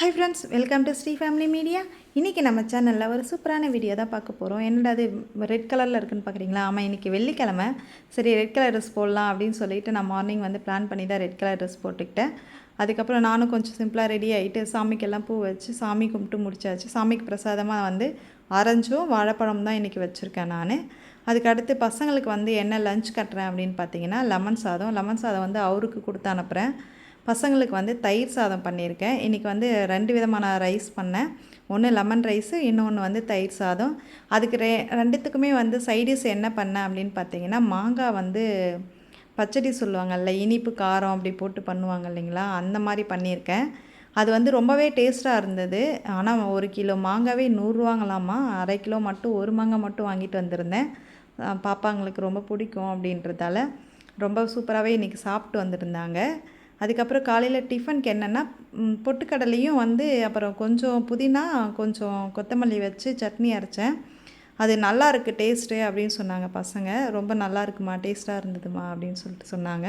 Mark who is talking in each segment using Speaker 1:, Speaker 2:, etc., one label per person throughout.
Speaker 1: Hi friends welcome to Sri family media இன்றைக்கி நம்ம சேனலில் ஒரு சூப்பரான வீடியோ தான் பார்க்க போகிறோம் என்னடா அது ரெட் கலரில் இருக்குன்னு பார்க்குறீங்களா? ஆமாம் இன்றைக்கி வெள்ளிக்கிழமை. சரி ரெட் கலர் ட்ரெஸ் போடலாம் அப்படின்னு சொல்லிட்டு நான் மார்னிங் வந்து பிளான் பண்ணி தான் ரெட் கலர் ட்ரெஸ் போட்டுக்கிட்டேன். அதுக்கப்புறம் நானும் கொஞ்சம் சிம்பிளாக ரெடி ஆகிட்டு சாமிக்கெல்லாம் பூ வச்சு சாமி கும்பிட்டு முடிச்சாச்சு. சாமிக்கு பிரசாதமாக வந்து ஆரஞ்சும் வாழைப்பழம் தான் இன்றைக்கி வச்சுருக்கேன் நான். அதுக்கு அடுத்து பசங்களுக்கு வந்து என்ன லஞ்ச் கட்டுறேன் அப்படின்னு பார்த்தீங்கன்னா லெமன் சாதம். லெமன் சாதம் வந்து அவருக்கு கொடுத்து அனுப்புகிறேன் பசங்களுக்கு வந்து தயிர் சாதம் பண்ணியிருக்கேன். இன்றைக்கி வந்து ரெண்டு விதமான ரைஸ் பண்ணேன். ஒன்று லெமன் ரைஸு இன்னொன்று வந்து தயிர் சாதம். அதுக்கு ரெ ரெண்டுத்துக்குமே வந்து சைடிஷ் என்ன பண்ணேன் அப்படின்னு பார்த்தீங்கன்னா மாங்காய் வந்து பச்சடி சொல்லுவாங்கல்ல இனிப்பு காரம் அப்படி போட்டு பண்ணுவாங்க இல்லைங்களா? அந்த மாதிரி பண்ணியிருக்கேன். அது வந்து ரொம்பவே டேஸ்ட்டாக இருந்தது. ஆனால் ஒரு கிலோ மாங்காவே நூறுரூவாங்களாமா அரை கிலோ மட்டும் ஒரு மாங்காய் மட்டும் வாங்கிட்டு வந்திருந்தேன். பாப்பாங்களுக்கு ரொம்ப பிடிக்கும் அப்படின்றதால ரொம்ப சூப்பராகவே இன்றைக்கி சாப்பிட்டு வந்திருந்தாங்க. அதுக்கப்புறம் காலையில் டிஃபனுக்கு என்னென்னா பொட்டுக்கடலையும் வந்து அப்புறம் கொஞ்சம் புதினா கொஞ்சம் கொத்தமல்லி வச்சு சட்னி அரைச்சேன். அது நல்லா இருக்குது டேஸ்ட்டு அப்படின்னு சொன்னாங்க பசங்க. ரொம்ப நல்லா இருக்குமா டேஸ்ட்டாக இருந்ததுமா அப்படின்னு சொல்லிட்டு சொன்னாங்க.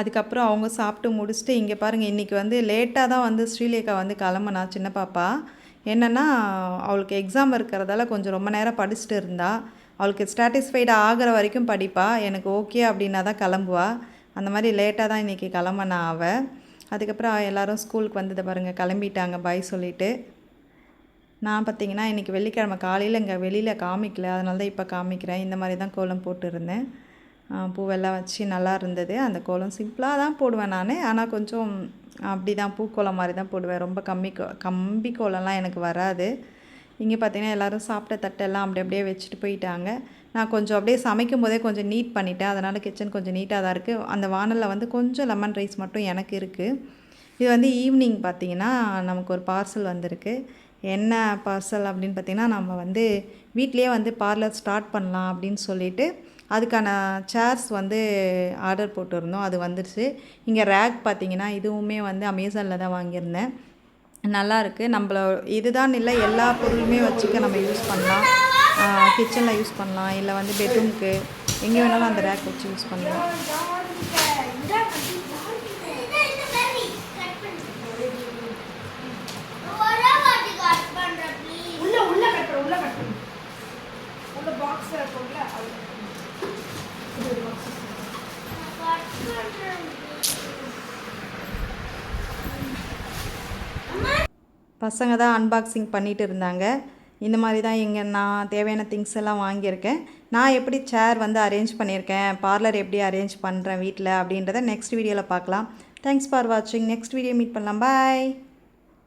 Speaker 1: அதுக்கப்புறம் அவங்க சாப்பிட்டு முடிச்சுட்டு இங்கே பாருங்கள் இன்றைக்கி வந்து லேட்டாக தான் வந்து ஸ்ரீலேகா வந்து கிளம்புனா சின்ன பாப்பா. என்னென்னா அவளுக்கு எக்ஸாம் இருக்கிறதால கொஞ்சம் ரொம்ப நேரம் படிச்சுட்டு இருந்தா. அவளுக்கு சாட்டிஸ்ஃபைடாக ஆகிற வரைக்கும் படிப்பா. எனக்கு ஓகே அப்படின்னா தான் கிளம்புவா. அந்த மாதிரி லேட்டாக தான் இன்றைக்கி கிளம்பினா அவள் அதுக்கப்புறம் எல்லோரும் ஸ்கூலுக்கு வந்ததை பாருங்கள் கிளம்பிட்டாங்க பாய் சொல்லிவிட்டு நான் பார்த்தீங்கன்னா இன்றைக்கி வெள்ளிக்கிழமை காலையில் இங்கே வெளியில் காமிக்கல. அதனால தான் இப்போ காமிக்கிறேன். இந்த மாதிரி தான் கோலம் போட்டுருந்தேன். பூவெல்லாம் வச்சு நல்லா இருந்தது. அந்த கோலம் சிம்பிளாக தான் போடுவேன் நான். ஆனால் கொஞ்சம் அப்படி தான் பூக்கோலம் மாதிரி தான் போடுவேன். ரொம்ப கம்மி கம்பி கோலம்லாம் எனக்கு வராது. இங்கே பார்த்தீங்கன்னா எல்லோரும் சாப்பிட்ட தட்டெல்லாம் அப்படி அப்படியே வச்சுட்டு போயிட்டாங்க. நான் கொஞ்சம் அப்படியே சமைக்கும் போதே கொஞ்சம் நீட் பண்ணிட்டேன். அதனால் கிச்சன் கொஞ்சம் நீட்டாக தான் இருக்குது அந்த வானலில் வந்து கொஞ்சம் லெமன் ரைஸ் மட்டும் எனக்கு இருக்குது இது வந்து ஈவினிங் பார்த்திங்கன்னா நமக்கு ஒரு பார்சல் வந்திருக்கு. என்ன பார்சல் அப்படின்னு பார்த்திங்கன்னா நம்ம வந்து வீட்லேயே வந்து பார்லர் ஸ்டார்ட் பண்ணலாம் அப்படின்னு சொல்லிட்டு அதுக்கான சேர்ஸ் வந்து ஆர்டர் போட்டிருந்தோம். அது வந்துடுச்சு இங்கே ரேக் பார்த்திங்கன்னா இதுவுமே வந்து அமேசானில் தான் வாங்கியிருந்தேன். நல்லா இருக்குது நம்மள இதுதான் இல்லை எல்லா பொருளுமே வச்சுக்க நம்ம யூஸ் பண்ணலாம். கிச்சனில் யூஸ் பண்ணலாம். இல்லை வந்து பெட்ரூம்க்கு எங்கே வேணாலும் அந்த ரேக் வச்சு யூஸ் பண்ணலாம். பசங்க தான் அன்பாக்சிங் பண்ணிகிட்டு இருந்தாங்க. இந்த மாதிரி தான் இங்கே நான் தேவையான திங்ஸ் எல்லாம் வாங்கியிருக்கேன். நான் எப்படி சேர் வந்து அரேஞ்ச் பண்ணியிருக்கேன்? பார்லர் எப்படி அரேஞ்ச் பண்ணுறேன் வீட்டில் அப்படின்றத நெக்ஸ்ட் வீடியோவில் பார்க்கலாம். தேங்க்ஸ் ஃபார் வாட்சிங் நெக்ஸ்ட் வீடியோ மீட் பண்ணலாம். பாய்